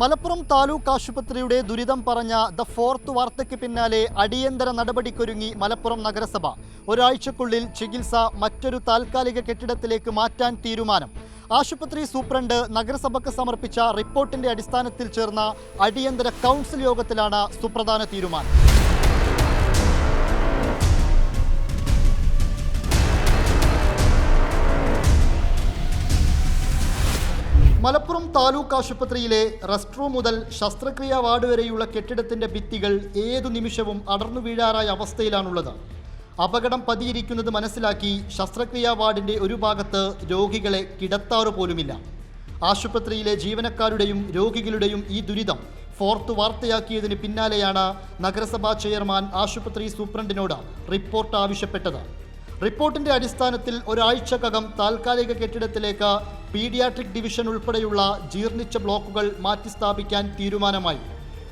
മലപ്പുറം താലൂക്ക് ആശുപത്രിയുടെ ദുരിതം പറഞ്ഞ ദ ഫോർത്ത് വാർത്തയ്ക്ക് പിന്നാലെ അടിയന്തര നടപടിക്കൊരുങ്ങി മലപ്പുറം നഗരസഭ. ഒരാഴ്ചക്കുള്ളിൽ ചികിത്സ മറ്റൊരു താൽക്കാലിക കെട്ടിടത്തിലേക്ക് മാറ്റാൻ തീരുമാനം. ആശുപത്രി സൂപ്രണ്ട് നഗരസഭയ്ക്ക് സമർപ്പിച്ച റിപ്പോർട്ടിന്റെ അടിസ്ഥാനത്തിൽ ചേർന്ന അടിയന്തര കൗൺസിൽ യോഗത്തിലാണ് സുപ്രധാന തീരുമാനം. മലപ്പുറം താലൂക്ക് ആശുപത്രിയിലെ റെസ്റ്റ് റൂം മുതൽ ശസ്ത്രക്രിയാ വാർഡ് വരെയുള്ള കെട്ടിടത്തിന്റെ ഭിത്തികൾ ഏതു നിമിഷവും അടർന്നു വീഴാറായ അവസ്ഥയിലാണുള്ളത്. അപകടം പതിയിരിക്കുന്നത് മനസ്സിലാക്കി ശസ്ത്രക്രിയാ വാർഡിന്റെ ഒരു ഭാഗത്ത് രോഗികളെ കിടത്താറു പോലുമില്ല. ആശുപത്രിയിലെ ജീവനക്കാരുടെയും രോഗികളുടെയും ഈ ദുരിതം ഫോർത്ത് വാർത്തയാക്കിയതിന് പിന്നാലെയാണ് നഗരസഭാ ചെയർമാൻ ആശുപത്രി സൂപ്രണ്ടിനോട് റിപ്പോർട്ട് ആവശ്യപ്പെട്ടത്. റിപ്പോർട്ടിന്റെ അടിസ്ഥാനത്തിൽ ഒരാഴ്ചക്കകം താൽക്കാലിക കെട്ടിടത്തിലേക്ക് പീഡിയാട്രിക് ഡിവിഷൻ ഉൾപ്പെടെയുള്ള ജീർണിച്ച ബ്ലോക്കുകൾ മാറ്റിസ്ഥാപിക്കാൻ തീരുമാനമായി.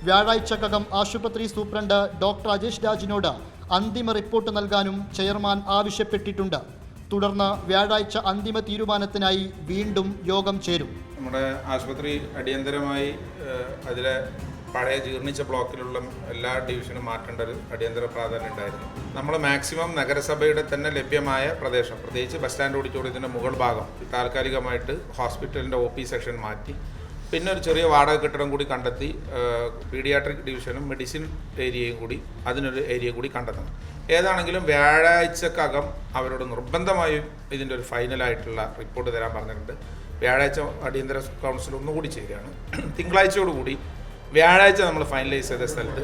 വ്യാഴാഴ്ചക്കകം ആശുപത്രി സൂപ്രണ്ട് ഡോക്ടർ അജേഷ് രാജിനോട് അന്തിമ റിപ്പോർട്ട് നൽകാനും ചെയർമാൻ ആവശ്യപ്പെട്ടിട്ടുണ്ട്. തുടർന്ന് വ്യാഴാഴ്ച അന്തിമ തീരുമാനത്തിനായി വീണ്ടും യോഗം ചേരും. നമ്മുടെ ആശുപത്രി അടിയന്തരമായി അതിലെ പഴയ ജീർണിച്ച ബ്ലോക്കിലുള്ള എല്ലാ ഡിവിഷനും മാറ്റേണ്ട ഒരു അടിയന്തര പ്രാധാന്യം ഉണ്ടായിരുന്നു. നമ്മൾ മാക്സിമം നഗരസഭയുടെ തന്നെ ലഭ്യമായ പ്രദേശം പ്രത്യേകിച്ച് ബസ് സ്റ്റാൻഡ് ഓഡിറ്റോറിയത്തിന്റെ മുകൾ ഭാഗം താൽക്കാലികമായിട്ട് ഹോസ്പിറ്റലിന്റെ ഒ പി സെക്ഷൻ മാറ്റി പിന്നെ ഒരു ചെറിയ വാടക കെട്ടിടം കൂടി കണ്ടെത്തി പീഡിയാട്രിക് ഡിവിഷനും മെഡിസിൻ ഏരിയയും കൂടി അതിനൊരു ഏരിയ കൂടി കണ്ടെത്തണം. ഏതാണെങ്കിലും വ്യാഴാഴ്ചക്കകം അവരോട് നിർബന്ധമായും ഇതിന്റെ ഒരു ഫൈനലായിട്ടുള്ള റിപ്പോർട്ട് തരാൻ പറഞ്ഞിട്ടുണ്ട്. വ്യാഴാഴ്ച അടിയന്തര കൗൺസിൽ ഒന്നുകൂടി ചെയ്യുകയാണ് തിങ്കളാഴ്ചയോടുകൂടി വ്യാഴാഴ്ച നമ്മൾ ഫൈനലൈസ് ചെയ്ത സ്ഥലത്ത്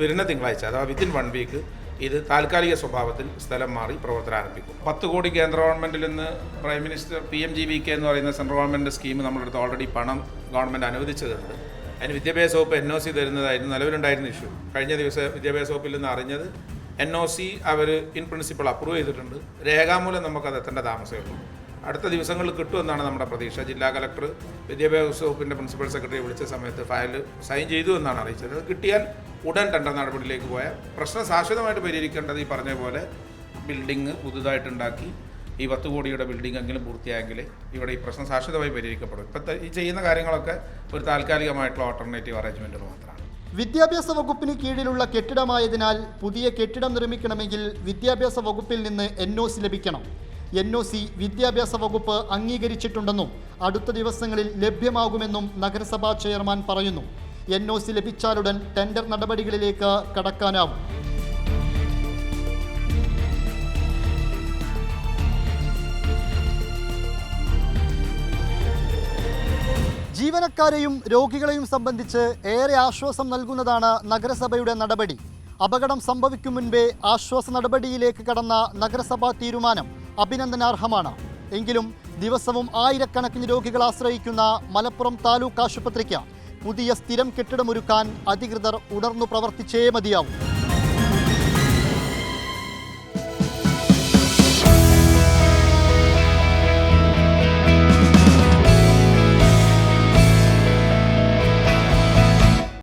വരുന്ന തിങ്കളാഴ്ച അഥവാ വിത്തിൻ വൺ വീക്ക് ഇത് താൽക്കാലിക സ്വഭാവത്തിൽ സ്ഥലം മാറി പ്രവർത്തനം ആരംഭിക്കും. പത്ത് കോടി കേന്ദ്ര ഗവൺമെന്റിൽ നിന്ന് prime minister P M G V K എന്ന് പറയുന്ന സെൻട്രൽ ഗവൺമെന്റ് സ്കീം നമ്മുടെ അടുത്ത് ഓൾറെഡി പണം ഗവൺമെന്റ് അനുവദിച്ചതുണ്ട്. അതിന് വിദ്യാഭ്യാസ വകുപ്പ് എൻ ഒ സി തരുന്നതായിരുന്നു നിലവിലുണ്ടായിരുന്ന ഇഷ്യൂ കഴിഞ്ഞ ദിവസം വിദ്യാഭ്യാസ വകുപ്പിൽ നിന്ന് അറിഞ്ഞത് എൻ ഒ സി അവർ ഇൻ പ്രിൻസിപ്പൾ അപ്രൂവ് ചെയ്തിട്ടുണ്ട്. രേഖാമൂലം നമുക്കത് എത്തേണ്ട താമസമേ ഉള്ളൂ. അടുത്ത ദിവസങ്ങളിൽ കിട്ടുമെന്നാണ് നമ്മുടെ പ്രതീക്ഷ. ജില്ലാ കലക്ടർ വിദ്യാഭ്യാസ വകുപ്പിന്റെ പ്രിൻസിപ്പൽ സെക്രട്ടറി വിളിച്ച സമയത്ത് ഫയൽ സൈൻ ചെയ്തു എന്നാണ് അറിയിച്ചത്. അത് കിട്ടിയാൽ ഉടൻ ടെൻഡർ നടപടിയിലേക്ക് പോയ പ്രശ്നം ശാശ്വതമായിട്ട് പരിഹരിക്കേണ്ടത് ഈ പറഞ്ഞ പോലെ ബിൽഡിങ് പുതുതായിട്ടുണ്ടാക്കി. ഈ പത്ത് കോടിയുടെ ബിൽഡിംഗ് എങ്കിലും പൂർത്തിയായെങ്കിൽ ഇവിടെ ഈ പ്രശ്നം ശാശ്വതമായി പരിഹരിക്കപ്പെടും. ഇപ്പോഴത്തെ ഈ ചെയ്യുന്ന കാര്യങ്ങളൊക്കെ ഒരു താൽക്കാലികമായിട്ടുള്ള ഓൾട്ടർനേറ്റീവ് അറേഞ്ച്മെന്റുകൾ മാത്രമാണ്. വിദ്യാഭ്യാസ വകുപ്പിന് കീഴിലുള്ള കെട്ടിടമായതിനാൽ പുതിയ കെട്ടിടം നിർമ്മിക്കണമെങ്കിൽ വിദ്യാഭ്യാസ വകുപ്പിൽ നിന്ന് എൻ ലഭിക്കണം. എൻ ഒ സി വിദ്യാഭ്യാസ വകുപ്പ് അംഗീകരിച്ചിട്ടുണ്ടെന്നും അടുത്ത ദിവസങ്ങളിൽ ലഭ്യമാകുമെന്നും നഗരസഭാ ചെയർമാൻ പറയുന്നു. എൻ ഒ സി ലഭിച്ചാലുടൻ ടെൻഡർ നടപടികളിലേക്ക് കടക്കാനാവും. ജീവനക്കാരെയും രോഗികളെയും സംബന്ധിച്ച് ഏറെ ആശ്വാസം നൽകുന്നതാണ് നഗരസഭയുടെ നടപടി. അപകടം സംഭവിക്കും മുൻപേ ആശ്വാസ നടപടിയിലേക്ക് കടന്ന നഗരസഭാ തീരുമാനം അഭിനന്ദനാർഹമാണ്. എങ്കിലും ദിവസവും ആയിരക്കണക്കിന് രോഗികൾ ആശ്രയിക്കുന്ന മലപ്പുറം താലൂക്ക് ആശുപത്രിക്ക് പുതിയ സ്ഥിരം കെട്ടിടമൊരുക്കാൻ അധികൃതർ ഉണർന്നു പ്രവർത്തിച്ചേ മതിയാവും.